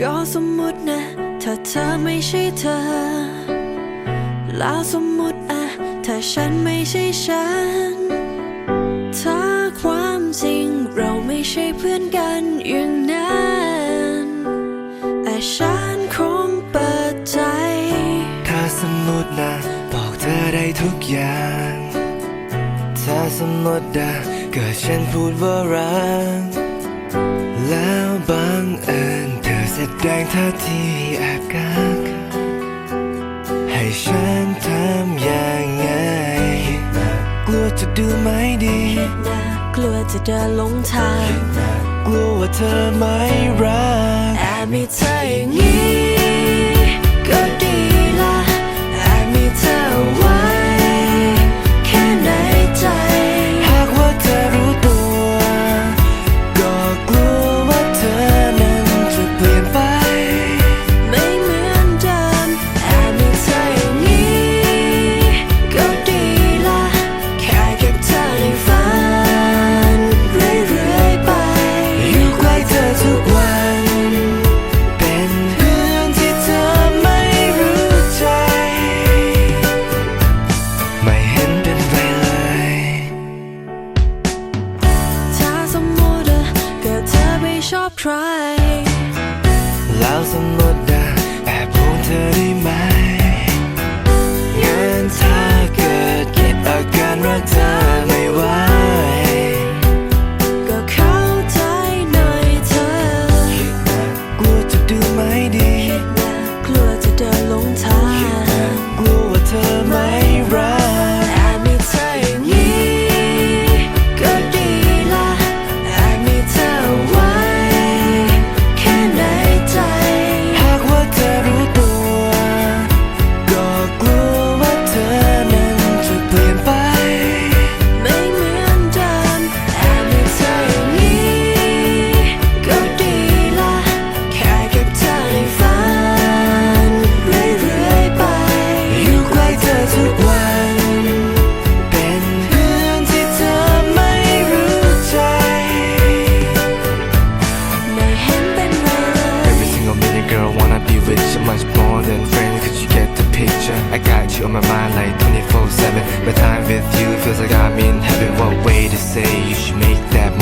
ก็สมมตินะ ถ้าเธอไม่ใช่เธอ แล้วสมมติอะถ้าฉันไม่ใช่ฉัน ถ้าความจริงเราไม่ใช่เพื่อนกันอย่างนั้นแต่ฉันคงเปิดใจ ถ้าสมมตินะบอกเธอได้ทุกอย่าง ถ้าสมมตินะเกิดฉันพูดว่ารักแล้วบังเอิญ แแดงท่าทีอากาศให้ฉันทำยังไง กลัวจะดูไม่ดี กลัวจะเดินหลงทาง กลัวว่าเธอไม่รักแอบมีเธออย่างนี้ mud on my mind like 24-7 My time with you feels like I'm in heaven. What way to say you should make that